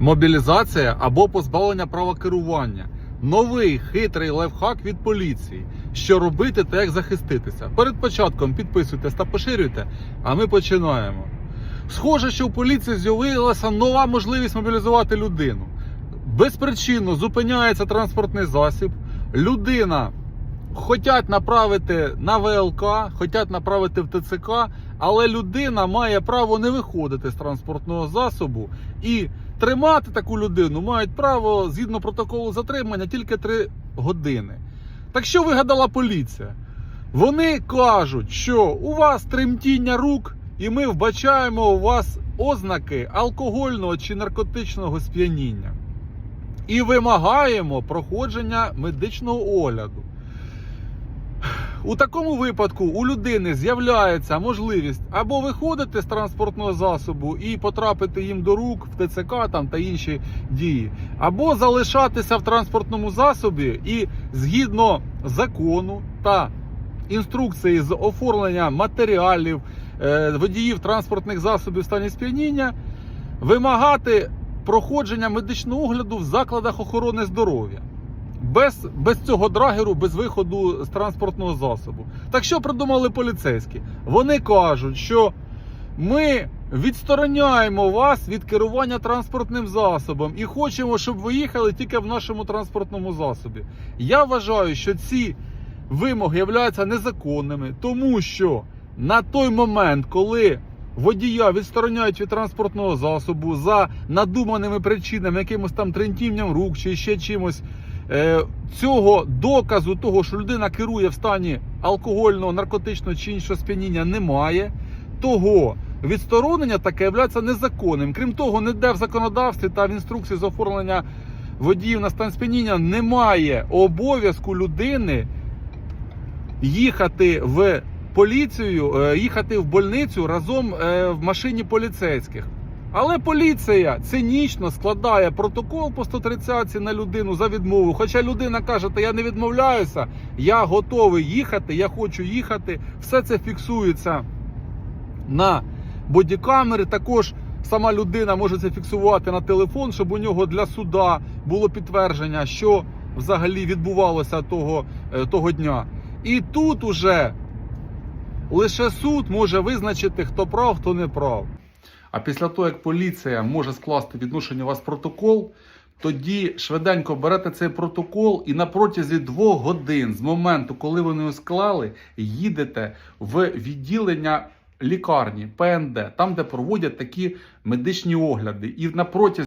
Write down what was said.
мобілізація або позбавлення права керування. Новий хитрий лайфхак від поліції. Що робити та як захиститися. Перед початком підписуйтесь та поширюйте, а ми починаємо. Схоже, що у поліції з'явилася нова можливість мобілізувати людину. Безпричинно зупиняється транспортний засіб. Людина хочуть направити на ВЛК, хочуть направити в ТЦК, але людина має право не виходити з транспортного засобу і тримати таку людину мають право згідно протоколу затримання тільки 3 години. Так що вигадала поліція? Вони кажуть, що у вас тремтіння рук, і ми вбачаємо у вас ознаки алкогольного чи наркотичного сп'яніння. І вимагаємо проходження медичного огляду. У такому випадку у людини з'являється можливість або виходити з транспортного засобу і потрапити їм до рук в ТЦК там та інші дії, або залишатися в транспортному засобі і згідно закону та інструкції з оформлення матеріалів е, водіїв транспортних засобів стані сп'яніння вимагати проходження медичного огляду в закладах охорони здоров'я. Без, без цього драгеру, без виходу з транспортного засобу. Так що придумали поліцейські? Вони кажуть, що ми відстороняємо вас від керування транспортним засобом і хочемо, щоб ви їхали тільки в нашому транспортному засобі. Я вважаю, що ці вимоги являються незаконними, тому що на той момент, коли водія відстороняють від транспортного засобу за надуманими причинами, якимось там трентінням рук чи ще чимось. Е, Цього доказу того, що людина керує в стані алкогольного, наркотичного чи іншого сп'яніння, немає. Того відсторонення таке являється незаконним. Крім того, ніде в законодавстві та в інструкції з оформлення водіїв на стан сп'яніння немає обов'язку людини їхати в поліцію, е, їхати в больницю разом е, в машині поліцейських. Але поліція цинічно складає протокол по 130 на людину за відмову. Хоча людина каже, та я не відмовляюся, я готовий їхати, я хочу їхати. Все це фіксується на бодікамери. Також сама людина може це фіксувати на телефон, щоб у нього для суда було підтвердження, що взагалі відбувалося того, е, того дня. І тут уже лише суд може визначити, хто прав, хто не прав. А після того, як поліція може скласти відношення вас протокол, тоді швиденько берете цей протокол і на протязі двох годин з моменту, коли вони його склали, їдете в відділення лікарні ПНД, там, де проводять такі медичні огляди. І на протязі